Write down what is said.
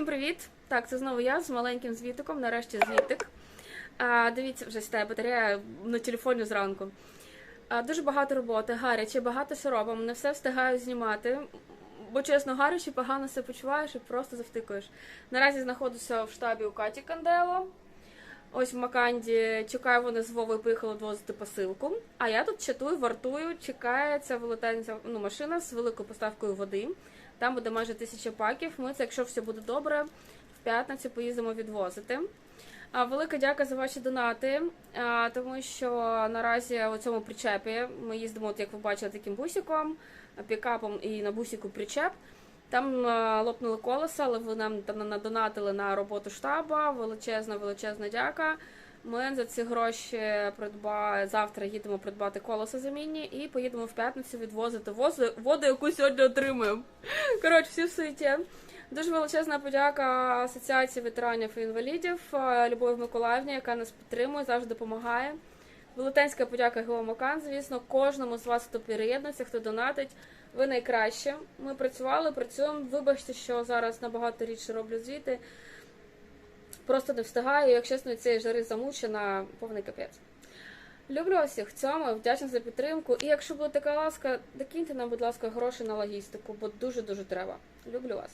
Всім привіт! Так, це знову я з маленьким звітиком, нарешті звітик. А, дивіться, вже сідає батарея на телефоні зранку. А, дуже багато роботи, гаряче, багато що робимо, не все встигаю знімати. Бо чесно, гаряче, погано себе почуваєш і просто завтикуєш. Наразі знаходжуся в штабі у Каті Кандело. Ось в Маканді чекаю, вони з Вовою поїхали відвозити посилку. А я тут чатую, вартую, чекає ця велетенця ну, машина з великою поставкою води. Там буде майже тисяча паків. Ми це, якщо все буде добре, в п'ятницю поїздимо відвозити. Велика дяка за ваші донати, тому що наразі у цьому причепі ми їздимо, от, як ви бачили, таким бусиком, пікапом і на бусику причеп. Там лопнули колеса, але ви нам там надонатили на роботу штаба. Величезна, величезна дяка. Ми за ці гроші придба... завтра їдемо придбати колеса замінні і поїдемо в п'ятницю відвозити воду, воду, яку сьогодні отримаємо. Коротше, всі в суеті. Дуже величезна подяка Асоціації ветеранів і інвалідів е, Любові Миколаївні, яка нас підтримує, завжди допомагає. Велетенська подяка Гео Макан, звісно, кожному з вас, хто переєднується, хто донатить. Ви найкраще. Ми працювали, працюємо. Вибачте, що зараз набагато рідше роблю звіти. Просто не встигаю, як чесно, цієї жари замучена, повний капець. Люблю в цьому, вдячна за підтримку. І якщо буде така ласка, докиньте нам, будь ласка, гроші на логістику, бо дуже-дуже треба. Люблю вас.